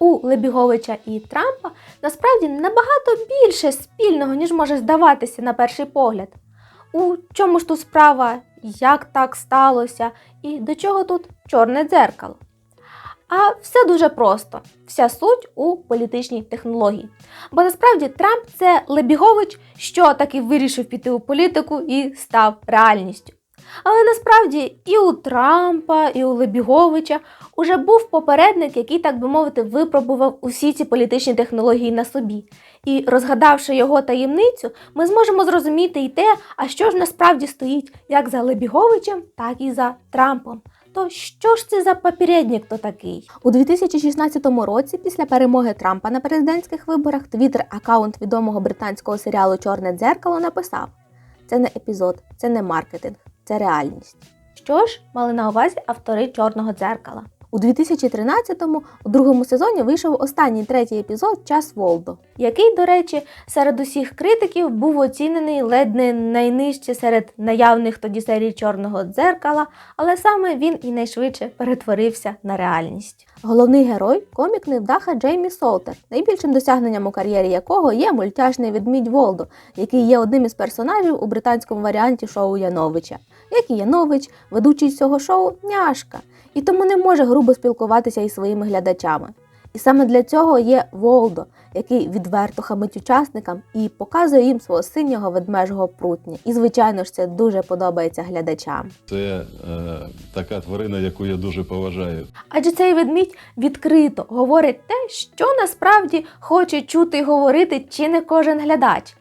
У Лебіговича і Трампа насправді набагато більше спільного, ніж може здаватися на перший погляд. У чому ж тут справа, як так сталося, і до чого тут чорне дзеркало? А все дуже просто. Вся суть у політичній технології. Бо насправді Трамп це Лебігович, що таки вирішив піти у політику і став реальністю. Але насправді і у Трампа, і у Лебіговича уже був попередник, який, так би мовити, випробував усі ці політичні технології на собі. І розгадавши його таємницю, ми зможемо зрозуміти і те, а що ж насправді стоїть як за Лебіговичем, так і за Трампом. То що ж це за попередник то такий? У 2016 році, після перемоги Трампа на президентських виборах, твіттер-аккаунт відомого британського серіалу Чорне дзеркало написав: це не епізод, це не маркетинг, це реальність. Що ж мали на увазі автори чорного дзеркала? У 2013-му у другому сезоні вийшов останній третій епізод Час Волдо, який, до речі, серед усіх критиків був оцінений ледь не найнижче серед наявних тоді серій чорного дзеркала, але саме він і найшвидше перетворився на реальність. Головний герой комік невдаха Джеймі Солтер, найбільшим досягненням у кар'єрі якого є мультяшний відмідь Волдо, який є одним із персонажів у британському варіанті шоу Яновича. Як і Янович, ведучий цього шоу няшка, і тому не може грубо спілкуватися із своїми глядачами. І саме для цього є Волдо, який відверто хамить учасникам і показує їм свого синього ведмежого прутня. І, звичайно ж, це дуже подобається глядачам. Це е, така тварина, яку я дуже поважаю. Адже цей ведмідь відкрито говорить те, що насправді хоче чути і говорити чи не кожен глядач.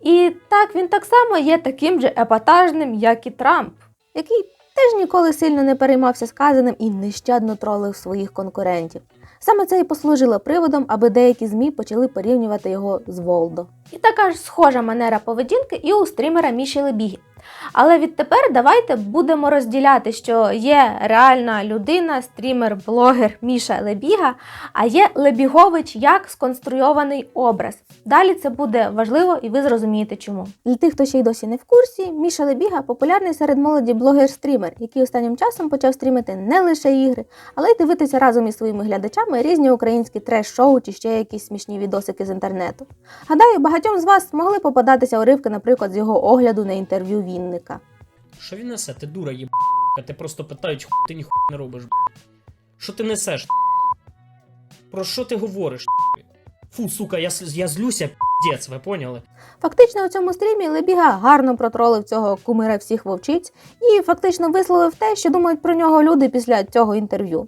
І так він так само є таким же епатажним, як і Трамп, який теж ніколи сильно не переймався сказаним і нещадно тролив своїх конкурентів. Саме це і послужило приводом, аби деякі ЗМІ почали порівнювати його з Волдо. І така ж схожа манера поведінки і у стрімера Міші Лебіги. Але відтепер давайте будемо розділяти, що є реальна людина, стрімер, блогер Міша Лебіга, а є Лебігович як сконструйований образ. Далі це буде важливо і ви зрозумієте чому. Для тих, хто ще й досі не в курсі, Міша Лебіга популярний серед молоді блогер-стрімер, який останнім часом почав стрімити не лише ігри, але й дивитися разом із своїми глядачами різні українські треш-шоу чи ще якісь смішні відосики з інтернету. Гадаю, багатьом з вас могли попадатися уривки, наприклад, з його огляду на інтерв'ю Вінника. Що він несе? Ти дура є Ти просто питають, хуй ти ніхуя не робиш. Що ти несеш? Про що ти говориш? Фу, сука, я, я злюся, піздець, ви поняли? Фактично у цьому стрімі Лебіга гарно протролив цього кумира всіх вовчиць і фактично висловив те, що думають про нього люди після цього інтерв'ю.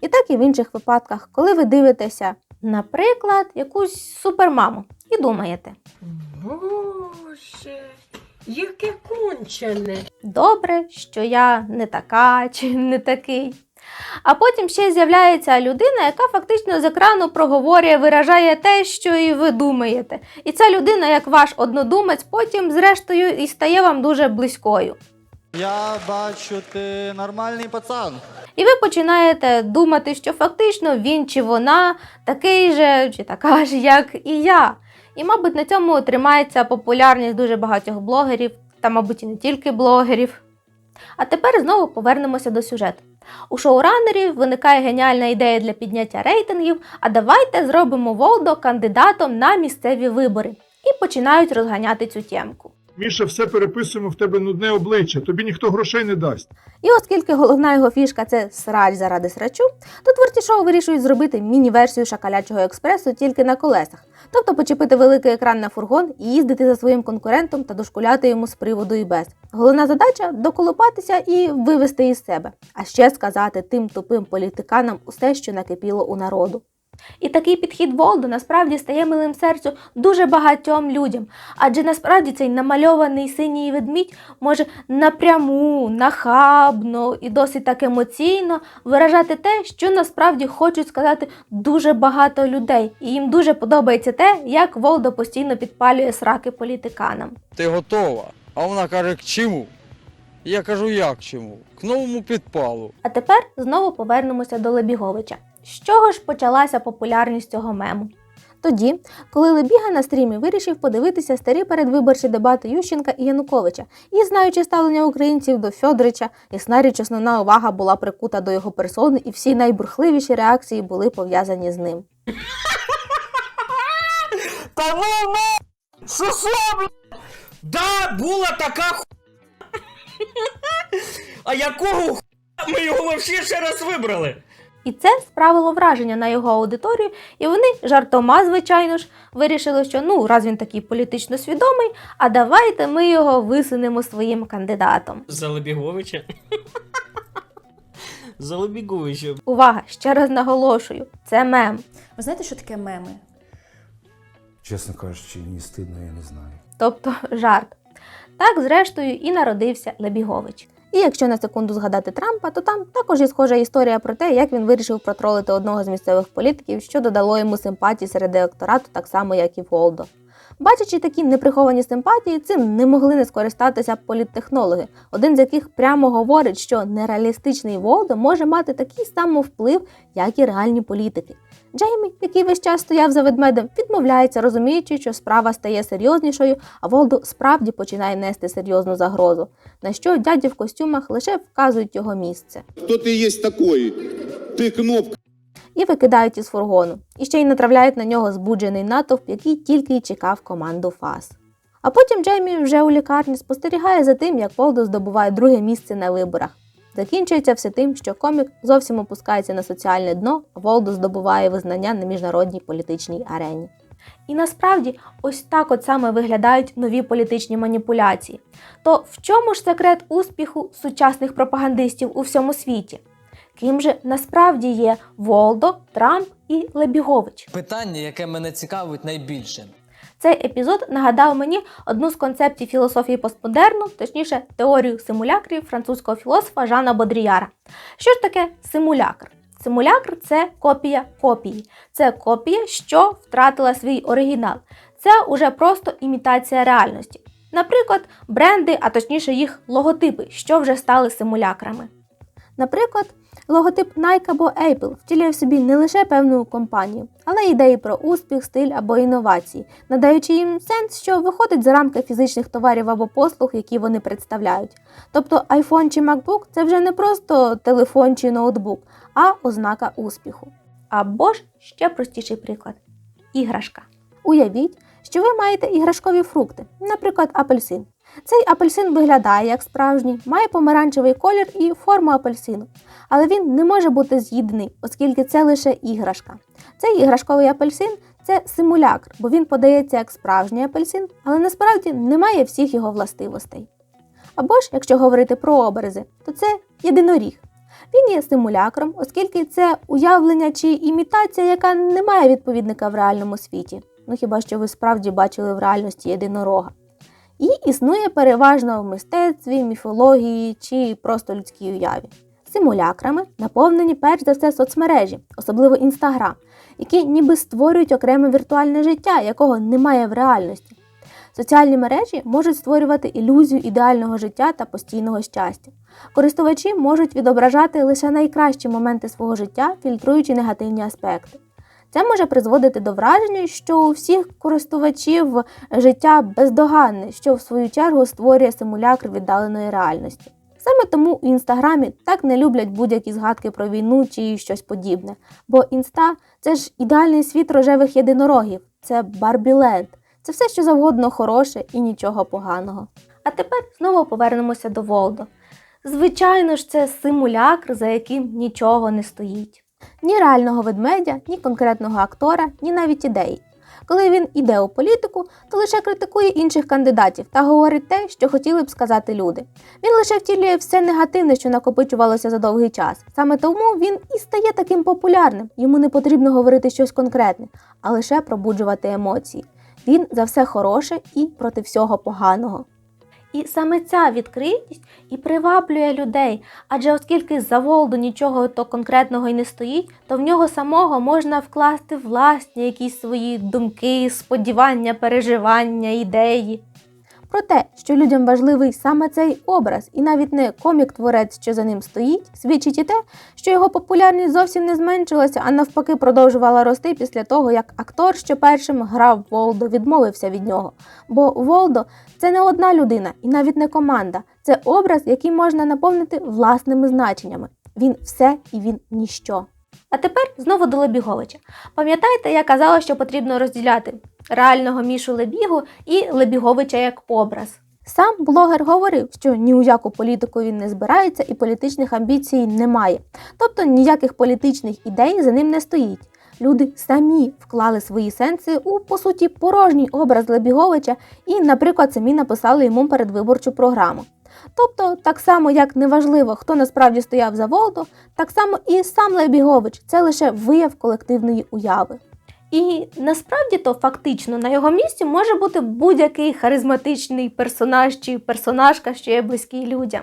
І так і в інших випадках, коли ви дивитеся, наприклад, якусь супермаму і думаєте, Боже, яке кончене. добре, що я не така чи не такий. А потім ще з'являється людина, яка фактично з екрану проговорює, виражає те, що і ви думаєте. І ця людина, як ваш однодумець, потім, зрештою, і стає вам дуже близькою. Я бачу, ти нормальний пацан. І ви починаєте думати, що фактично він чи вона такий же чи така ж, як і я. І, мабуть, на цьому тримається популярність дуже багатьох блогерів, та, мабуть, і не тільки блогерів. А тепер знову повернемося до сюжету. У шоуранерів виникає геніальна ідея для підняття рейтингів, а давайте зробимо Волдо кандидатом на місцеві вибори. І починають розганяти цю тємку. Міша, все переписуємо в тебе нудне обличчя, тобі ніхто грошей не дасть. І оскільки головна його фішка це срач заради срачу, то творці шоу вирішують зробити міні-версію шакалячого експресу тільки на колесах, тобто почепити великий екран на фургон і їздити за своїм конкурентом та дошкуляти йому з приводу і без. Головна задача доколупатися і вивести із себе, а ще сказати тим тупим політиканам усе, що накипіло у народу. І такий підхід Волду насправді стає милим серцю дуже багатьом людям, адже насправді цей намальований синій ведмідь може напряму, нахабно і досить так емоційно виражати те, що насправді хочуть сказати дуже багато людей. І їм дуже подобається те, як Волдо постійно підпалює сраки політиканам. ти готова? А вона каже, к чому? Я кажу, як чому? К новому підпалу. А тепер знову повернемося до Лебіговича. З чого ж почалася популярність цього мему? Тоді, коли Лебіга на стрімі вирішив подивитися старі передвиборчі дебати Ющенка і Януковича, і знаючи ставлення українців до Фьодорича, ясна річ основна увага була прикута до його персони, і всі найбурхливіші реакції були пов'язані з ним. Та ну, ну! Що. Да, була така ху... А якого ху... ми його вообще ще раз вибрали? І це справило враження на його аудиторію, і вони жартома, звичайно ж, вирішили, що ну, раз він такий політично свідомий, а давайте ми його висунемо своїм кандидатом. Залебіговича. Залебіговича. Увага! Ще раз наголошую, це мем. Ви знаєте, що таке меми? Чесно кажучи, мені стидно, я не знаю. тобто жарт. Так, зрештою, і народився Лебігович. І якщо на секунду згадати Трампа, то там також є схожа історія про те, як він вирішив протролити одного з місцевих політиків, що додало йому симпатії серед електорату, так само як і Волдо. Бачачи такі неприховані симпатії, цим не могли не скористатися політтехнологи, один з яких прямо говорить, що нереалістичний Волдо може мати такий самий вплив, як і реальні політики. Джеймі, який весь час стояв за ведмедем, відмовляється, розуміючи, що справа стає серйознішою, а Волдо справді починає нести серйозну загрозу, на що дяді в костюмах лише вказують його місце Кто ты есть такой? Ты кнопка. і викидають із фургону, і ще й натравляють на нього збуджений натовп, який тільки й чекав команду ФАС. А потім Джеймі вже у лікарні спостерігає за тим, як Волдо здобуває друге місце на виборах. Закінчується все тим, що комік зовсім опускається на соціальне дно, а Волдо здобуває визнання на міжнародній політичній арені. І насправді ось так от саме виглядають нові політичні маніпуляції. То в чому ж секрет успіху сучасних пропагандистів у всьому світі? Ким же насправді є Волдо, Трамп і Лебігович? Питання, яке мене цікавить найбільше. Цей епізод нагадав мені одну з концепцій філософії постмодерну, точніше теорію симулякрів французького філософа Жана Бодріяра. Що ж таке симулякр? Симулякр це копія копії. Це копія, що втратила свій оригінал. Це уже просто імітація реальності. Наприклад, бренди, а точніше їх логотипи, що вже стали симулякрами. Наприклад, логотип Nike або Apple втілює в собі не лише певну компанію, але й ідеї про успіх, стиль або інновації, надаючи їм сенс, що виходить за рамки фізичних товарів або послуг, які вони представляють. Тобто iPhone чи MacBook це вже не просто телефон чи ноутбук, а ознака успіху. Або ж ще простіший приклад іграшка. Уявіть, що ви маєте іграшкові фрукти, наприклад, апельсин. Цей апельсин виглядає як справжній, має помаранчевий колір і форму апельсину. Але він не може бути з'їдений, оскільки це лише іграшка. Цей іграшковий апельсин це симулякр, бо він подається як справжній апельсин, але насправді не має всіх його властивостей. Або ж, якщо говорити про образи, то це єдиноріг. Він є симулякром, оскільки це уявлення чи імітація, яка не має відповідника в реальному світі. Ну хіба що ви справді бачили в реальності єдинорога. І існує переважно в мистецтві, міфології чи просто людській уяві. Симулякрами наповнені перш за все соцмережі, особливо Інстаграм, які ніби створюють окреме віртуальне життя, якого немає в реальності. Соціальні мережі можуть створювати ілюзію ідеального життя та постійного щастя. Користувачі можуть відображати лише найкращі моменти свого життя, фільтруючи негативні аспекти. Це може призводити до враження, що у всіх користувачів життя бездоганне, що в свою чергу створює симулякр віддаленої реальності. Саме тому у інстаграмі так не люблять будь-які згадки про війну чи щось подібне. Бо інста це ж ідеальний світ рожевих єдинорогів, це Барбіленд, це все, що завгодно хороше і нічого поганого. А тепер знову повернемося до Волдо. Звичайно ж, це симулякр, за яким нічого не стоїть. Ні реального ведмедя, ні конкретного актора, ні навіть ідеї. Коли він іде у політику, то лише критикує інших кандидатів та говорить те, що хотіли б сказати люди. Він лише втілює все негативне, що накопичувалося за довгий час. Саме тому він і стає таким популярним. Йому не потрібно говорити щось конкретне, а лише пробуджувати емоції. Він за все хороше і проти всього поганого. І саме ця відкритість і приваблює людей, адже оскільки за Волду нічого то конкретного і не стоїть, то в нього самого можна вкласти власні якісь свої думки, сподівання, переживання, ідеї. Про те, що людям важливий саме цей образ, і навіть не комік-творець, що за ним стоїть, свідчить і те, що його популярність зовсім не зменшилася, а навпаки продовжувала рости після того, як актор, що першим грав Волдо, відмовився від нього. Бо Волдо це не одна людина і навіть не команда, це образ, який можна наповнити власними значеннями. Він все і він ніщо. А тепер знову до Лебіговича. Пам'ятаєте, я казала, що потрібно розділяти реального Мішу Лебігу і Лебіговича як образ. Сам блогер говорив, що ні у яку політику він не збирається і політичних амбіцій немає. Тобто ніяких політичних ідей за ним не стоїть. Люди самі вклали свої сенси у по суті порожній образ Лебіговича і, наприклад, самі написали йому передвиборчу програму. Тобто, так само як неважливо, хто насправді стояв за Волду, так само і сам Лебігович це лише вияв колективної уяви. І насправді то фактично на його місці може бути будь-який харизматичний персонаж чи персонажка, що є близький людям.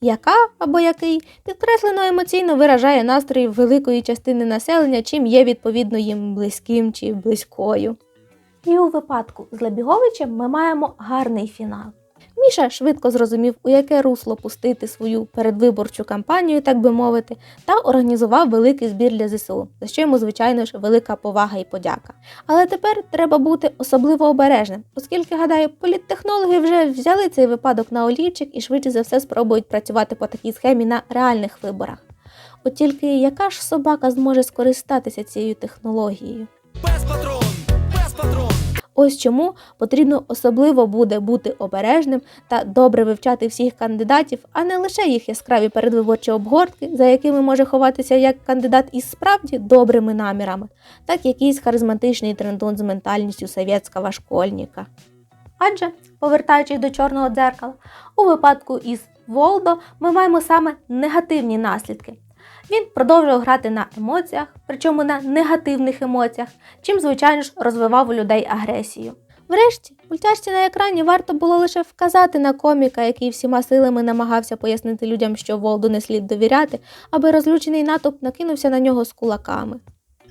Яка або який підкреслено емоційно виражає настрої великої частини населення, чим є відповідно їм близьким чи близькою. І у випадку з Лебіговичем ми маємо гарний фінал. Міша швидко зрозумів, у яке русло пустити свою передвиборчу кампанію, так би мовити, та організував великий збір для ЗСУ, за що йому, звичайно ж, велика повага і подяка. Але тепер треба бути особливо обережним, оскільки, гадаю, політтехнологи вже взяли цей випадок на олівчик і швидше за все спробують працювати по такій схемі на реальних виборах. От тільки яка ж собака зможе скористатися цією технологією? Ось чому потрібно особливо буде бути обережним та добре вивчати всіх кандидатів, а не лише їх яскраві передвиборчі обгортки, за якими може ховатися як кандидат із справді добрими намірами, так якийсь харизматичний трендун з ментальністю совєтського школьника. Адже, повертаючись до чорного дзеркала, у випадку із Волдо ми маємо саме негативні наслідки. Він продовжував грати на емоціях, причому на негативних емоціях, чим, звичайно ж, розвивав у людей агресію. Врешті, мультяшці на екрані варто було лише вказати на коміка, який всіма силами намагався пояснити людям, що Волду не слід довіряти, аби розлючений натовп накинувся на нього з кулаками.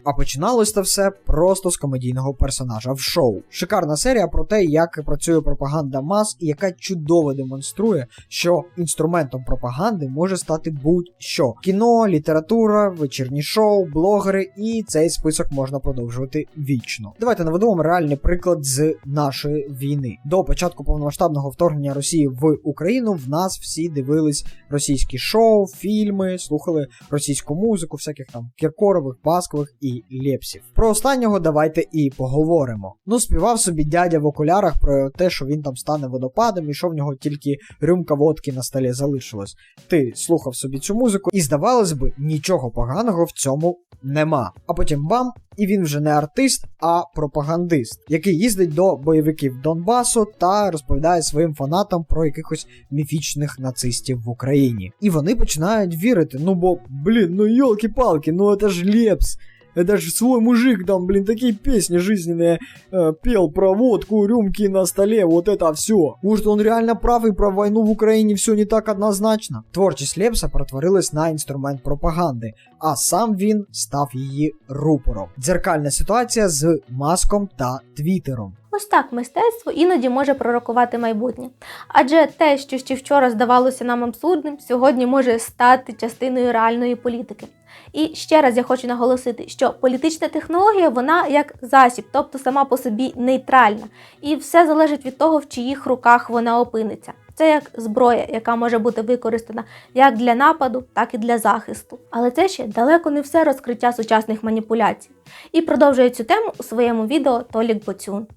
А починалось це все просто з комедійного персонажа в шоу. Шикарна серія про те, як працює пропаганда мас і яка чудово демонструє, що інструментом пропаганди може стати будь-що: кіно, література, вечірні шоу, блогери, і цей список можна продовжувати вічно. Давайте наведу вам реальний приклад з нашої війни. До початку повномасштабного вторгнення Росії в Україну в нас всі дивились російські шоу, фільми, слухали російську музику, всяких там Кіркорових, Баскових і Лєпсів. Про останнього давайте і поговоримо. Ну, співав собі дядя в окулярах про те, що він там стане водопадом, і що в нього тільки рюмка водки на столі залишилась. Ти слухав собі цю музику, і здавалось би, нічого поганого в цьому нема. А потім бам, і він вже не артист, а пропагандист, який їздить до бойовиків Донбасу та розповідає своїм фанатам про якихось міфічних нацистів в Україні. І вони починають вірити. Ну бо, блін, ну йолки-палки, ну це ж Лепс. Это же свой мужик там, блин, такие песни жизненные э, пел про водку, рюмки на столе, вот это все. Может, он реально прав и про войну в Украине все не так однозначно? Творчість Лепса перетворилась на інструмент пропаганди, а сам він став її рупором. Дзеркальна ситуація з маском та твіттером. Ось так мистецтво іноді може пророкувати майбутнє. Адже те, що ще вчора здавалося нам абсурдним, сьогодні може стати частиною реальної політики. І ще раз я хочу наголосити, що політична технологія вона як засіб, тобто сама по собі нейтральна, і все залежить від того, в чиїх руках вона опиниться. Це як зброя, яка може бути використана як для нападу, так і для захисту. Але це ще далеко не все розкриття сучасних маніпуляцій. І продовжує цю тему у своєму відео Толік Боцюн.